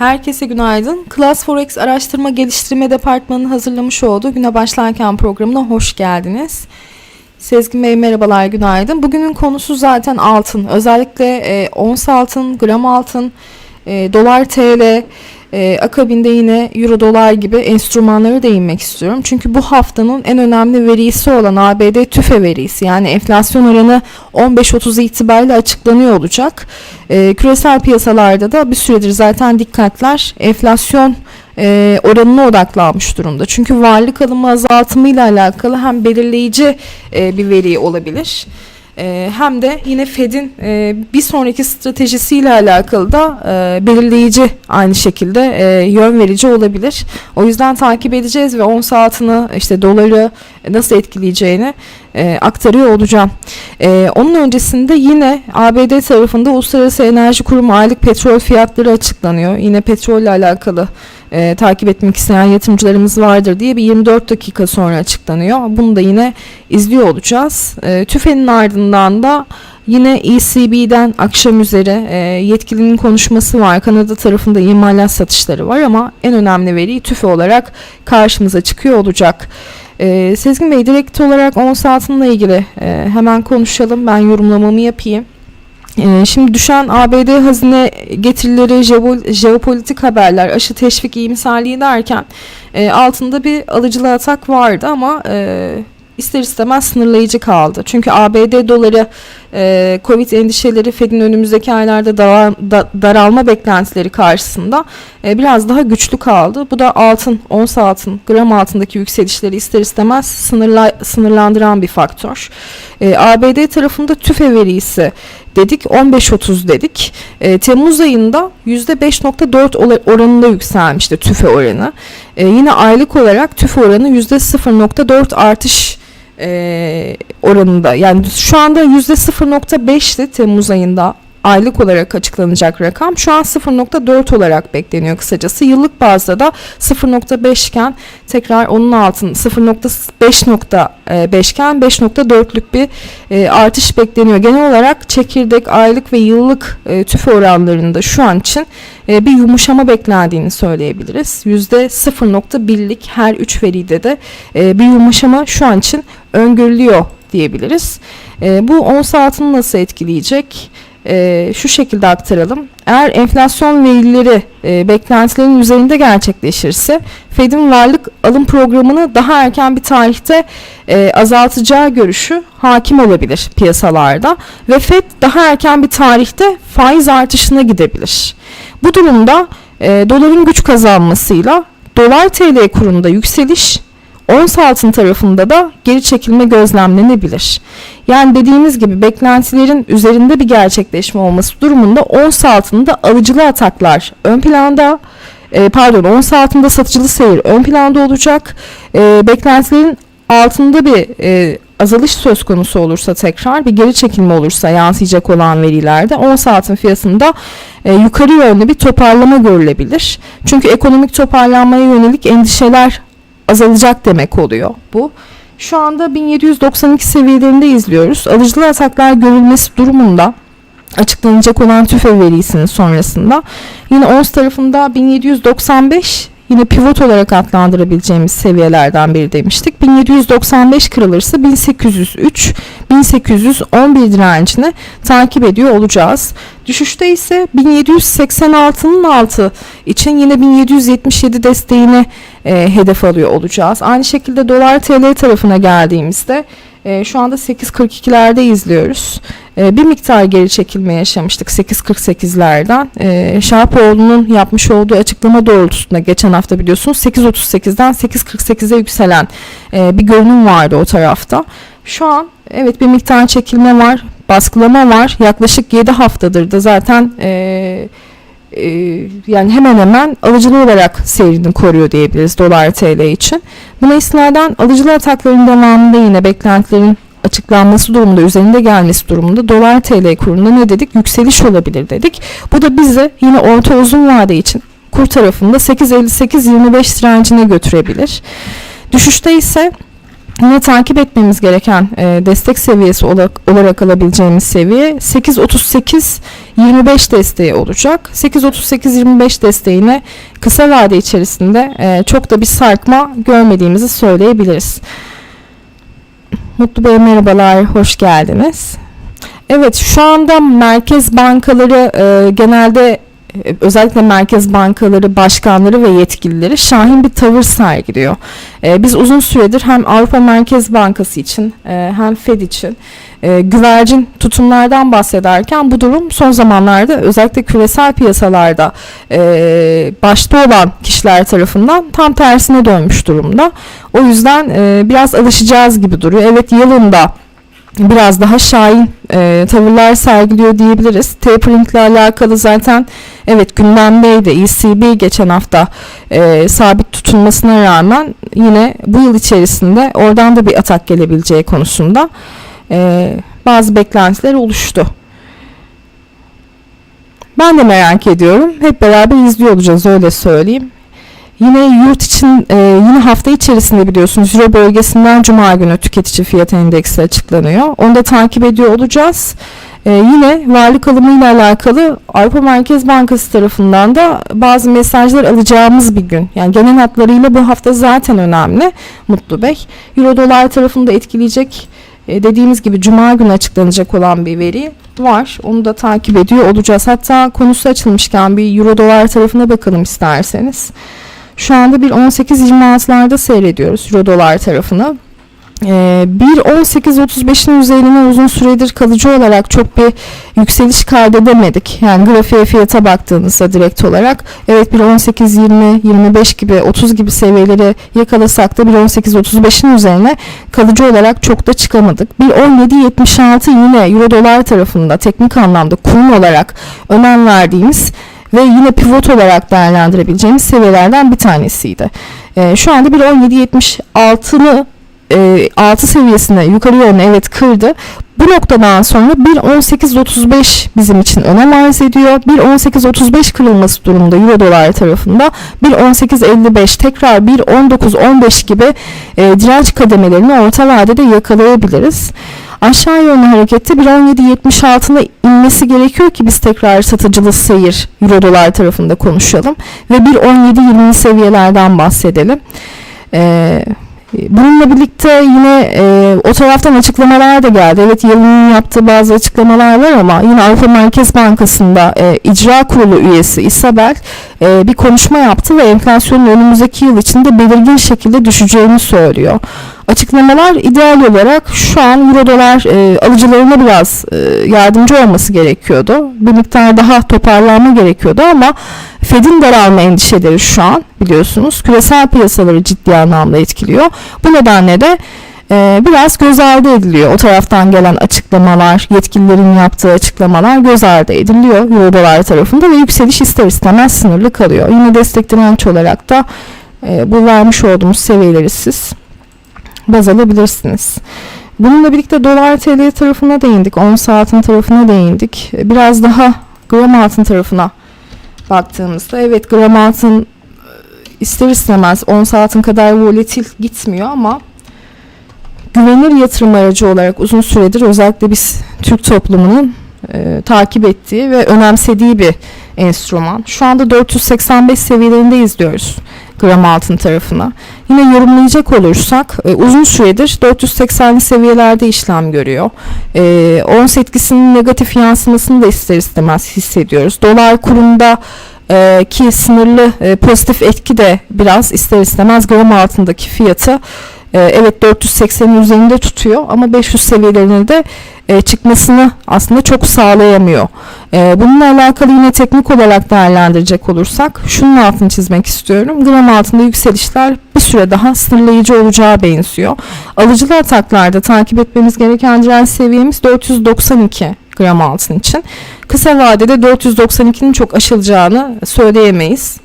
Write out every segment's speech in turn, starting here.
Herkese günaydın. Class Forex Araştırma Geliştirme Departmanı'nın hazırlamış olduğu Güne Başlarken programına hoş geldiniz. Sezgin Bey merhabalar, günaydın. Bugünün konusu zaten altın. Özellikle e, ons altın, gram altın, e, dolar TL, e, akabinde yine euro dolar gibi enstrümanlara değinmek istiyorum. Çünkü bu haftanın en önemli verisi olan ABD tüfe verisi yani enflasyon oranı 15-30 itibariyle açıklanıyor olacak. E, küresel piyasalarda da bir süredir zaten dikkatler enflasyon e, oranına odaklanmış durumda. Çünkü varlık alımı azaltımıyla alakalı hem belirleyici e, bir veri olabilir. E, hem de yine Fed'in e, bir sonraki stratejisiyle alakalı da e, belirleyici aynı şekilde e, yön verici olabilir. O yüzden takip edeceğiz ve ons altını işte doları nasıl etkileyeceğini e, aktarıyor olacağım. E, onun öncesinde yine ABD tarafında Uluslararası Enerji Kurumu aylık petrol fiyatları açıklanıyor. Yine petrolle alakalı e, takip etmek isteyen yatırımcılarımız vardır diye bir 24 dakika sonra açıklanıyor. Bunu da yine izliyor olacağız. E, TÜFE'nin ardından da Yine ECB'den akşam üzere e, yetkilinin konuşması var. Kanada tarafında imalat satışları var ama en önemli veri TÜFE olarak karşımıza çıkıyor olacak. E, Sezgin Bey direkt olarak ons altınla ilgili e, hemen konuşalım. Ben yorumlamamı yapayım. Ee, Şimdi düşen ABD hazine getirileri, jeopol- jeopolitik haberler, aşı teşvik iyimserliği derken e, altında bir alıcılı atak vardı ama e, ister istemez sınırlayıcı kaldı. Çünkü ABD doları e, Covid endişeleri Fed'in önümüzdeki aylarda darar- da- daralma beklentileri karşısında e, biraz daha güçlü kaldı. Bu da altın, ons altın, gram altındaki yükselişleri ister istemez sınırla, sınırlandıran bir faktör. E, ABD tarafında tüfe verisi dedik 15.30 dedik. E, Temmuz ayında %5.4 ola- oranında yükselmişti tüfe oranı. E, yine aylık olarak tüfe oranı %0.4 artış e, oranında. Yani şu anda %0.5'ti Temmuz ayında aylık olarak açıklanacak rakam şu an 0.4 olarak bekleniyor kısacası. Yıllık bazda da 0.5 iken tekrar onun altın 0.5.5 iken 5.4'lük bir e, artış bekleniyor. Genel olarak çekirdek aylık ve yıllık e, tüfe oranlarında şu an için e, bir yumuşama beklendiğini söyleyebiliriz. %0.1'lik her 3 veride de e, bir yumuşama şu an için öngörülüyor diyebiliriz. E, bu ons altını nasıl etkileyecek? E, şu şekilde aktaralım. Eğer enflasyon verileri e, beklentilerin üzerinde gerçekleşirse Fed'in varlık alım programını daha erken bir tarihte e, azaltacağı görüşü hakim olabilir piyasalarda ve Fed daha erken bir tarihte faiz artışına gidebilir. Bu durumda e, doların güç kazanmasıyla dolar TL kurunda yükseliş ons altın tarafında da geri çekilme gözlemlenebilir. Yani dediğimiz gibi beklentilerin üzerinde bir gerçekleşme olması durumunda ons altında alıcılı ataklar ön planda e, pardon ons altında satıcılı seyir ön planda olacak. E, beklentilerin altında bir e, azalış söz konusu olursa tekrar bir geri çekilme olursa yansıyacak olan verilerde ons altın fiyatında e, yukarı yönlü bir toparlama görülebilir. Çünkü ekonomik toparlanmaya yönelik endişeler azalacak demek oluyor bu. Şu anda 1792 seviyelerinde izliyoruz. Alıcılı ataklar görülmesi durumunda açıklanacak olan tüfe verisinin sonrasında yine ons tarafında 1795 yine pivot olarak adlandırabileceğimiz seviyelerden biri demiştik. 1795 kırılırsa 1803 1811 direncini takip ediyor olacağız. Düşüşte ise 1786'nın altı için yine 1777 desteğini e, hedef alıyor olacağız. Aynı şekilde dolar TL tarafına geldiğimizde e, şu anda 8.42'lerde izliyoruz. E, bir miktar geri çekilme yaşamıştık 8.48'lerden. E, Şahapoğlu'nun yapmış olduğu açıklama doğrultusunda geçen hafta biliyorsunuz 8.38'den 8.48'e yükselen e, bir görünüm vardı o tarafta. Şu an evet bir miktar çekilme var, baskılama var. Yaklaşık 7 haftadır da zaten e, e, yani hemen hemen alıcılı olarak seyrini koruyor diyebiliriz dolar TL için. Buna istinaden alıcılı atakların devamında yine beklentilerin açıklanması durumunda, üzerinde gelmesi durumunda dolar TL kurunda ne dedik? Yükseliş olabilir dedik. Bu da bizi yine orta uzun vade için kur tarafında 8.58-25 direncine götürebilir. Düşüşte ise Yine takip etmemiz gereken e, destek seviyesi olarak, olarak alabileceğimiz seviye 8.38-25 desteği olacak. 8.38-25 desteğine kısa vade içerisinde e, çok da bir sarkma görmediğimizi söyleyebiliriz. Mutlu Bey merhabalar, hoş geldiniz. Evet şu anda merkez bankaları e, genelde e, özellikle merkez bankaları başkanları ve yetkilileri şahin bir tavır sergiliyor. E, biz uzun süredir hem Avrupa Merkez Bankası için e, hem Fed için e, güvercin tutumlardan bahsederken bu durum son zamanlarda özellikle küresel piyasalarda e, başta olan kişiler tarafından tam tersine dönmüş durumda. O yüzden e, biraz alışacağız gibi duruyor. Evet yılında biraz daha şahin e, tavırlar sergiliyor diyebiliriz. Tapering ile alakalı zaten evet gündemdeydi. ECB geçen hafta e, sabit tutulmasına rağmen yine bu yıl içerisinde oradan da bir atak gelebileceği konusunda e, bazı beklentiler oluştu. Ben de merak ediyorum. Hep beraber izliyor olacağız öyle söyleyeyim. Yine yurt için e, yine hafta içerisinde biliyorsunuz Euro bölgesinden Cuma günü tüketici fiyat endeksi açıklanıyor. Onu da takip ediyor olacağız. E, yine varlık alımı ile alakalı Avrupa Merkez Bankası tarafından da bazı mesajlar alacağımız bir gün. Yani genel hatlarıyla bu hafta zaten önemli Mutlu Bey. Euro dolar tarafında etkileyecek e, dediğimiz gibi Cuma günü açıklanacak olan bir veri var. Onu da takip ediyor olacağız. Hatta konusu açılmışken bir Euro dolar tarafına bakalım isterseniz. Şu anda bir 18-26'larda seyrediyoruz Euro dolar tarafını. Ee, 1.18.35'in üzerine uzun süredir kalıcı olarak çok bir yükseliş kaydedemedik. Yani grafiğe fiyata baktığınızda direkt olarak evet bir 18, 20, 25 gibi 30 gibi seviyeleri yakalasak da bir 18.35'in üzerine kalıcı olarak çok da çıkamadık. Bir 17.76 yine Euro dolar tarafında teknik anlamda kurum olarak önem verdiğimiz ve yine pivot olarak değerlendirebileceğimiz seviyelerden bir tanesiydi. E, şu anda bir 17.76'ını e, 6 seviyesine yukarı yönlü evet kırdı. Bu noktadan sonra 1.18.35 bizim için önem arz ediyor. 1.18.35 kırılması durumunda Euro dolar tarafında 1.18.55 tekrar 1.19.15 gibi e, direnç kademelerini orta vadede yakalayabiliriz. Aşağı yönlü harekette 1.17.76'na inmesi gerekiyor ki biz tekrar satıcılı seyir Euro dolar tarafında konuşalım ve 1.17.20 seviyelerden bahsedelim. Ee, E, Bununla birlikte yine e, o taraftan açıklamalar da geldi. Evet Yalın'ın yaptığı bazı açıklamalar var ama yine Avrupa Merkez Bankası'nda e, icra kurulu üyesi Isabel e, bir konuşma yaptı ve enflasyonun önümüzdeki yıl içinde belirgin şekilde düşeceğini söylüyor. Açıklamalar ideal olarak şu an euro dolar e, alıcılarına biraz e, yardımcı olması gerekiyordu. Bir miktar daha toparlanma gerekiyordu ama Fed'in daralma endişeleri şu an biliyorsunuz küresel piyasaları ciddi anlamda etkiliyor. Bu nedenle de e, biraz göz ardı ediliyor. O taraftan gelen açıklamalar, yetkililerin yaptığı açıklamalar göz ardı ediliyor Euro dolar tarafında ve yükseliş ister istemez sınırlı kalıyor. Yine destek direnç olarak da e, bu vermiş olduğumuz seviyeleri siz baz alabilirsiniz. Bununla birlikte dolar TL tarafına değindik. Ons altın tarafına değindik. E, Biraz daha gram altın tarafına baktığımızda evet gram altın e, ister istemez ons altın kadar volatil gitmiyor ama güvenilir yatırım aracı olarak uzun süredir özellikle biz Türk toplumunun e, takip ettiği ve önemsediği bir enstrüman. Şu anda 485 seviyelerinde izliyoruz gram altın tarafına. Yine yorumlayacak olursak e, uzun süredir 480'li seviyelerde işlem görüyor. E, ons etkisinin negatif yansımasını da ister istemez hissediyoruz. Dolar kurunda e, ki sınırlı e, pozitif etki de biraz ister istemez gram altındaki fiyatı evet 480'in üzerinde tutuyor ama 500 seviyelerine de e, çıkmasını aslında çok sağlayamıyor. E, bununla alakalı yine teknik olarak değerlendirecek olursak şunun altını çizmek istiyorum. Gram altında yükselişler bir süre daha sınırlayıcı olacağı benziyor. Alıcılı ataklarda takip etmemiz gereken direnç seviyemiz 492 gram altın için. Kısa vadede 492'nin çok aşılacağını söyleyemeyiz.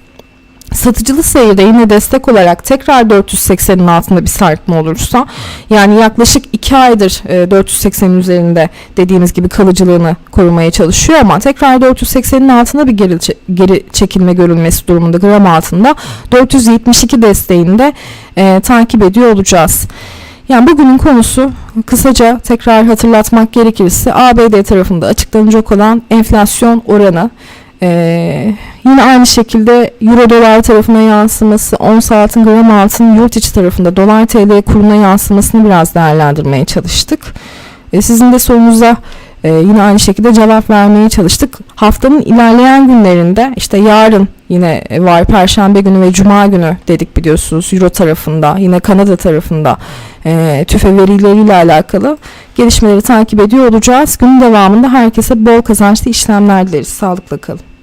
Satıcılı seyirde yine destek olarak tekrar 480'in altında bir sarkma olursa yani yaklaşık 2 aydır e, 480'in üzerinde dediğimiz gibi kalıcılığını korumaya çalışıyor ama tekrar 480'in altında bir geri, geri çekilme görülmesi durumunda gram altında 472 desteğinde e, takip ediyor olacağız. Yani bugünün konusu kısaca tekrar hatırlatmak gerekirse ABD tarafında açıklanacak olan enflasyon oranı ee, yine aynı şekilde Euro dolar tarafına yansıması, ons altın, gram altın yurt içi tarafında dolar TL kuruna yansımasını biraz değerlendirmeye çalıştık. Ee, sizin de sorunuza e, yine aynı şekilde cevap vermeye çalıştık. Haftanın ilerleyen günlerinde işte yarın yine var Perşembe günü ve Cuma günü dedik biliyorsunuz Euro tarafında yine Kanada tarafında e, tüfe verileriyle alakalı gelişmeleri takip ediyor olacağız. Günün devamında herkese bol kazançlı işlemler dileriz. Sağlıkla kalın.